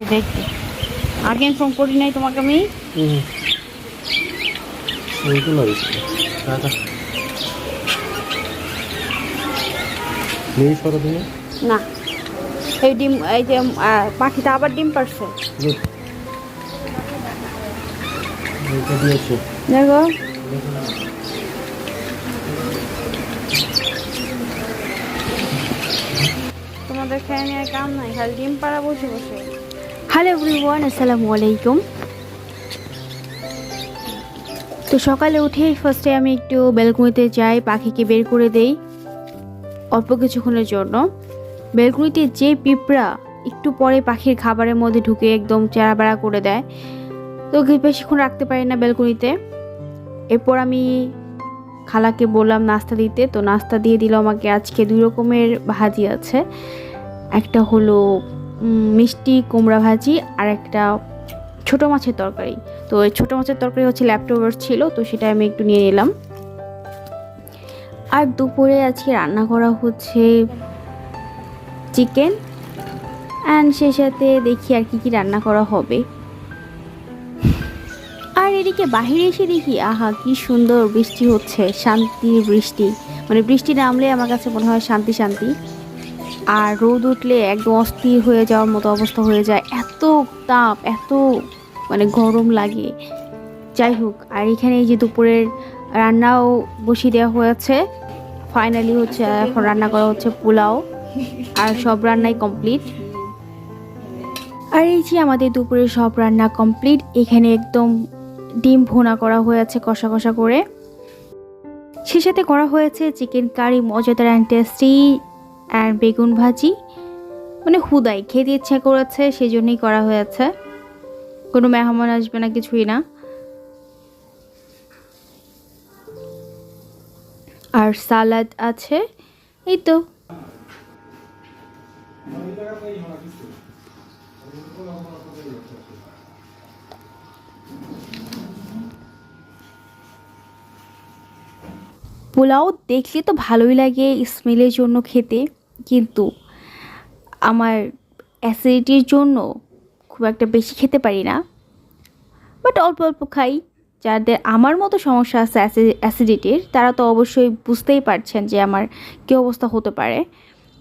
দেখতে আগে ইনফর্ম করি নাই তোমাকে আমি? না। এই ডিম এই যে পাখিটা আবার ডিম পারছে দেখো। তোমাদের খেয়ে নিয়ে কাম নাই খালি ডিম পাড়া বসে বসে। হ্যালো এভরিওয়ান আসসালামু আলাইকুম তো সকালে উঠেই ফার্স্টে আমি একটু বেলকুনিতে যাই, পাখিকে বের করে দেই, অল্প কিছুক্ষণের জন্য। বেলকুনিতে যে পিঁপড়া একটু পরে পাখির খাবারের মধ্যে ঢুকে একদম চেরাবেড়া করে দেয়, তো বেশিক্ষণ রাখতে পারি না বেলকুনিতে। এরপর আমি খালাকে বললাম নাস্তা দিতে, তো নাস্তা দিয়ে দিল আমাকে। আজকে দুই রকমের ভাজি আছে। একটা হলো মিষ্টি, কুমড়া ভাজি আর একটা ছোটো মাছের তরকারি। তো ওই ছোটো মাছের তরকারি হচ্ছে ল্যাপটপার ছিল, তো সেটা আমি একটু নিয়ে নিলাম। আর দুপুরে আজকে রান্না করা হচ্ছে চিকেন অ্যান্ড সেই সাথে দেখি আর কি কি রান্না করা হবে। আর এদিকে বাহিরে এসে দেখি, আহা, কি সুন্দর বৃষ্টি হচ্ছে, শান্তির বৃষ্টি। মানে বৃষ্টি নামলে আমার কাছে মনে হয় শান্তি শান্তি। আর রোদ উঠলে একদম অস্থির হয়ে যাওয়ার মতো অবস্থা হয়ে যায়। এত তাপ, এত মানে গরম লাগে। যাই হোক, আর এখানে এই যে দুপুরের রান্নাও বসিয়ে দেওয়া হয়েছে। ফাইনালি হচ্ছে, এখন রান্না করা হচ্ছে পোলাও। আর সব রান্নাই কমপ্লিট আর এই যে আমাদের দুপুরের সব রান্না কমপ্লিট এখানে একদম ডিম ভুনা করা হয়েছে কষা কষা করে। সে সাথে করা হয়েছে চিকেন কারি, মজাদার অ্যান্ড টেস্টি আর বেগুন ভাজি। মানে হুদাই, খেতে ইচ্ছা করেছে সেই জন্যই করা হয়েছে। কোনো মেহমান আসবে না, কিছুই না। আর সালাদ আছে, এই তো। পোলাও দেখলে তো ভালোই লাগে, স্মেলের জন্য খেতে। কিন্তু আমার অ্যাসিডিটির জন্য খুব একটা বেশি খেতে পারি না। বাট অল্প অল্প খাই। যাদের আমার মতো সমস্যা আছে অ্যাসিডিটির তারা তো অবশ্যই বুঝতেই পারছেন যে আমার কী অবস্থা হতে পারে।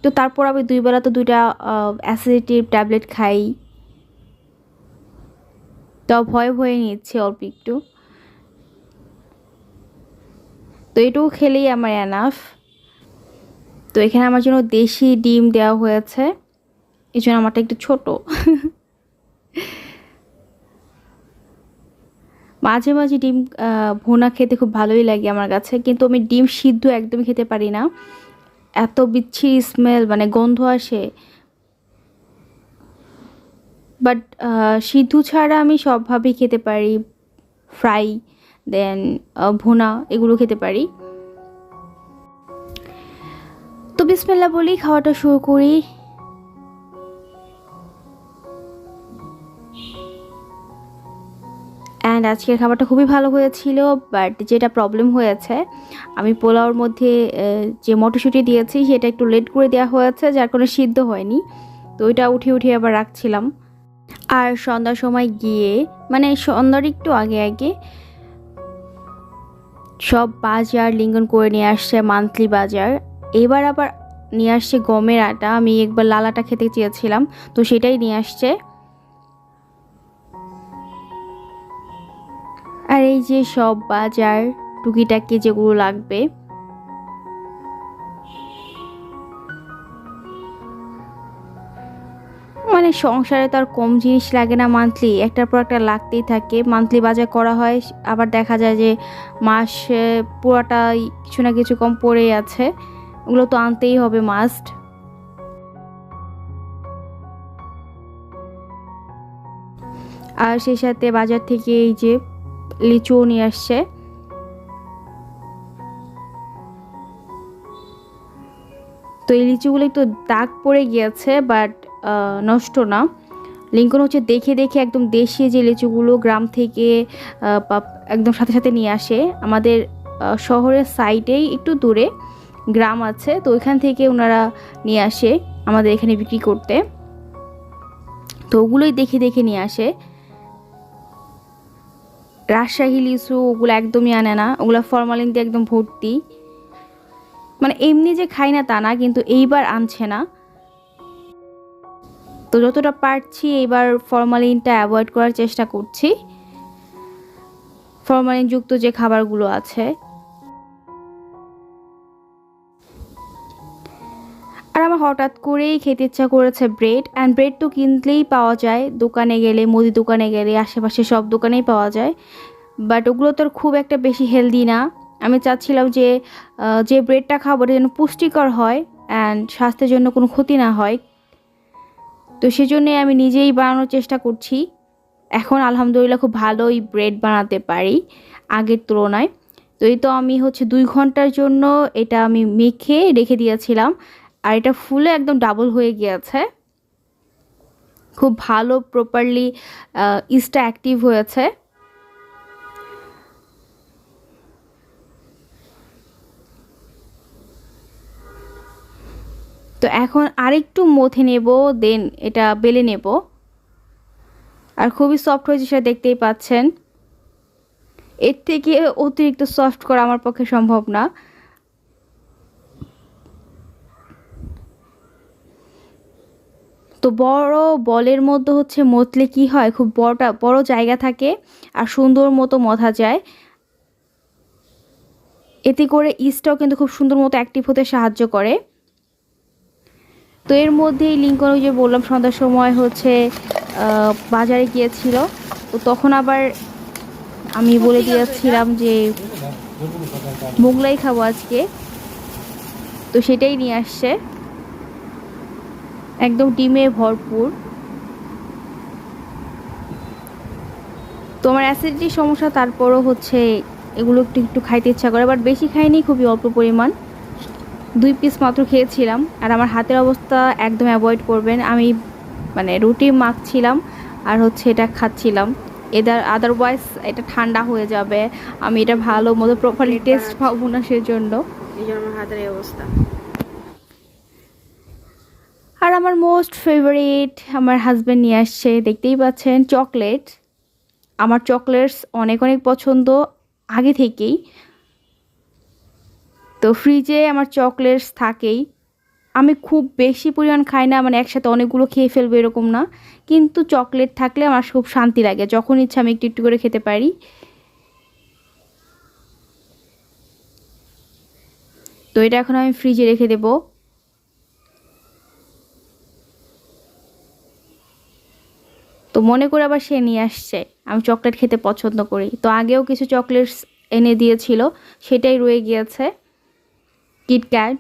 তো তারপর আমি দুইবেলা তো দুইটা অ্যাসিডিটির ট্যাবলেট খাই। তাও ভয়ে ভয়ে নিচ্ছে অল্প একটু। তো এটুকু খেলেই আমার এনাফ তো এখানে আমার জন্য দেশি ডিম দেওয়া হয়েছে। এই জন্য আমারটা একটু ছোট। মাঝে মাঝে ডিম ভোনা খেতে খুব ভালোই লাগে আমার কাছে, কিন্তু আমি ডিম সিদ্ধ একদমই খেতে পারি না। এত বিচ্ছিরি স্মেল মানে গন্ধ আসে। বাট সিদ্ধ ছাড়া আমি সবভাবেই খেতে পারি। ফ্রাই দেন ভোনা, এগুলো খেতে পারি। বিসমিল্লা বলি খাওয়াটা শুরু করি। অ্যান্ড আজকের খাবারটা খুবই ভালো হয়েছিল বাট যেটা প্রবলেম হয়েছে, আমি পোলাওর মধ্যে যে মটরশুঁটি দিয়েছি, সেটা একটু লেট করে দেওয়া হয়েছে, যার কোনো সিদ্ধ হয়নি। তো ওইটা উঠিয়ে উঠিয়ে আবার রাখছিলাম। আর সন্ধ্যার সময় গিয়ে মানে সন্ধ্যার একটু আগে আগে, সব বাজার লিঙ্গন করে নিয়ে আসছে মান্থলি বাজার। এবার আবার নিয়ে আসছে গমের আটা। আমি একবার লাল আটা খেতে চেয়েছিলাম, তো সেটাই নিয়ে আসছে। আর এই যে সব বাজার, টুকিটাকি যেগুলো লাগবে। মানে সংসারে তো আর কম জিনিস লাগে না মান্থলি একটার পর একটা লাগতেই থাকে। মান্থলি বাজার করা হয়, আবার দেখা যায় যে মাস পুরাটাই কিছু না কিছু কম পড়েই আছে। ওগুলো তো আনতেই হবে মাস্ট আর সেই সাথে বাজার থেকে এই যে লিচুও নিয়ে আসছে। তো এই লিচুগুলো একটু দাগ পড়ে গিয়েছে বাট নষ্ট না। লিঙ্কন হচ্ছে দেখে দেখে একদম দেশি যে লিচুগুলো গ্রাম থেকে একদম সাথে সাথে নিয়ে আসে। আমাদের শহরের সাইডেই একটু দূরে। গ্রাম আছে, তো ওইখান থেকে ওনারা নিয়ে আসে আমাদের এখানে বিক্রি করতে। তো ওগুলোই দেখে দেখে নিয়ে আসে। রাজশাহী লিচু ওগুলো একদমই আনে না, ওগুলো ফরমালিন দিয়ে একদম ভর্তি। মানে এমনি যে খাই না তা না, কিন্তু এইবার আনছে না। তো যতটা পারছি এইবার ফরমালিনটা অ্যাভয়েড করার চেষ্টা করছি। ফরমালিনযুক্ত যে খাবারগুলো আছে। আর আমার হঠাৎ করেই খেতে ইচ্ছা করেছে ব্রেড অ্যান্ড ব্রেড তো কিনলেই পাওয়া যায়। দোকানে গেলে, মুদি দোকানে গেলে, আশেপাশে সব দোকানেই পাওয়া যায়। বাট ওগুলো তো খুব একটা বেশি হেলদি না। আমি চাচ্ছিলাম যে যে ব্রেডটা খাব যেন পুষ্টিকর হয় অ্যান্ড স্বাস্থ্যের জন্য কোনো ক্ষতি না হয়। তো সেজন্যই আমি নিজেই বানানোর চেষ্টা করছি। এখন আলহামদুলিল্লাহ খুব ভালোই ব্রেড বানাতে পারি, আগের তুলনায়। তো এই তো আমি হচ্ছে দুই ঘণ্টার জন্য এটা আমি মেখে রেখে দিয়েছিলাম। আর এটা ফুলে একদম ডাবল হয়ে গিয়েছে। খুব ভালো প্রপারলি ইস্টটা অ্যাক্টিভ হয়েছে। তো এখন আরেকটু মথে নেব দেন এটা বেলে নেব। আর খুবই সফট হয়েছে সেটা দেখতেই পাচ্ছেন। এর থেকে অতিরিক্ত সফট করা আমার পক্ষে সম্ভব না। তো বড় বলের মধ্যে হচ্ছে মতলে কি হয়? খুব বড়টা, বড় জায়গা থাকে আর সুন্দর মতো মথা যায়। এতে করে ইস্টটাও কিন্তু খুব সুন্দর মতো অ্যাক্টিভ হতে সাহায্য করে। তো এর মধ্যেই লিঙ্কন ওই যে বললাম, সন্ধ্যার সময় হচ্ছে বাজারে গিয়েছিল। তো তখন আবার আমি বলে দিয়েছিলাম যে, মোগলাই খাব আজকে। তো সেটাই নিয়ে আসছে। একদম ডিমে ভরপুর। তোমার অ্যাসিডিটির সমস্যা তারপরও হচ্ছে এগুলো একটু একটু খাইতে ইচ্ছা করে বাট বেশি খাইনি খুবই অল্প পরিমাণ। দুই পিস মাত্র খেয়েছিলাম আর আমার হাতের অবস্থা একদম অ্যাভয়েড করবেন। আমি মানে রুটি মাখছিলাম আর হচ্ছে এটা খাচ্ছিলাম। এদার আদারওয়াইজ এটা ঠান্ডা হয়ে যাবে। আমি এটা ভালো মতো প্রপারলি টেস্ট পাবো না সেজন্য। এই জন্য আমার হাতের অবস্থা। আমার মোস্ট ফেভারিট আমার হাজব্যান্ড নিয়ে আসছে, দেখতেই পাচ্ছেন চকলেট আমার চকলেটস অনেক অনেক পছন্দ, আগে থেকেই। তো ফ্রিজে আমার চকলেটস থাকেই। আমি খুব বেশি পরিমাণ খাই না মানে একসাথে অনেকগুলো খেয়ে ফেলব এরকম না। কিন্তু চকলেট থাকলে আমার খুব শান্তি লাগে, যখন ইচ্ছা আমি একটু একটু করে খেতে পারি। তো এটা এখন আমি ফ্রিজে রেখে দেবো। তো মনে করে আবার সে নিয়ে আসছে। আমি চকলেট খেতে পছন্দ করি। তো আগেও কিছু চকলেটস এনে দিয়েছিল সেটাই রয়ে গিয়েছে। কিটক্যাট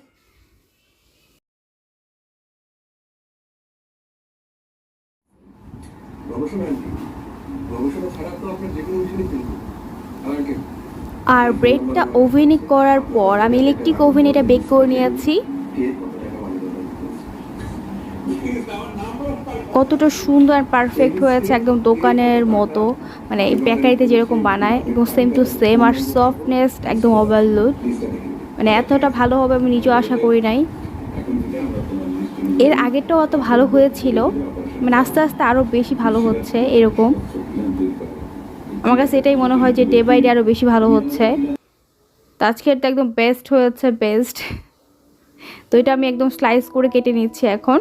আর ব্রেডটা ওভেনে করার পর আমি ইলেকট্রিক ওভেন এটা বেক করে নিয়েছি। কতটা সুন্দর আর পারফেক্ট হয়েছে একদম দোকানের মতো। মানে এই বেকারিতে যেরকম বানায় একদম সেম টু সেম আর সফটনেস একদম ওভারলোড মানে এতটা ভালো হবে আমি নিজেও আশা করি নাই। এর আগেরটাও অত ভালো হয়েছিল মানে আস্তে আস্তে আরও বেশি ভালো হচ্ছে এরকম। আমার কাছে এটাই মনে হয় যে ডে বাই ডে আরও বেশি ভালো হচ্ছে। তো একদম বেস্ট হয়েছে বেস্ট তো এটা আমি একদম স্লাইস করে কেটে নিচ্ছি এখন।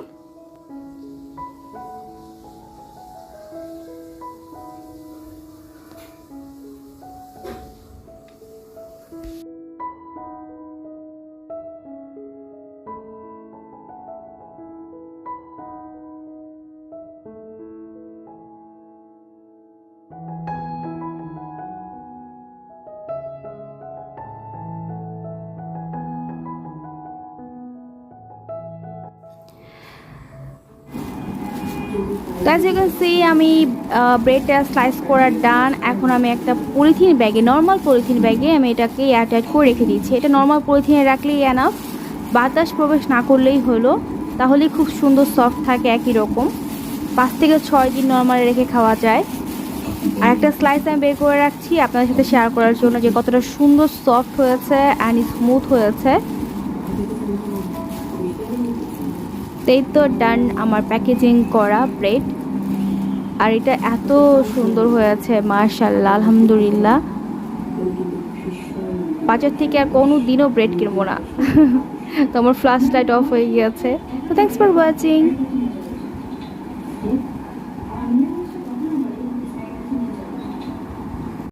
ক্যান সি আমি ব্রেডটা স্লাইস করার ডান এখন আমি একটা পলিথিন ব্যাগে নর্মাল পলিথিন ব্যাগে আমি এটাকে এয়ারটাইট করে রেখে দিচ্ছি। এটা নর্মাল পলিথিনে রাখলেই এনাফ বাতাস প্রবেশ না করলেই হলো। তাহলেই খুব সুন্দর সফট থাকে, একই রকম। পাঁচ থেকে ছয় দিন নর্মাল রেখে খাওয়া যায়। আর একটা স্লাইস আমি বের করে রাখছি আপনাদের সাথে শেয়ার করার জন্য যে কতটা সুন্দর সফট হয়েছে অ্যান্ড স্মুথ হয়েছে। এই তো ডান আমার প্যাকেজিং করা ব্রেড আর এটা এত সুন্দর হয়ে হয়েছে মার্শাল্লাহ আলহামদুলিল্লাহ। বাজার থেকে আর কোনো দিনও ব্রেড কিনবো না। তো আমার ফ্ল্যাশ লাইট অফ হয়ে গিয়েছে। তো থ্যাংকস ফর ওয়াচিং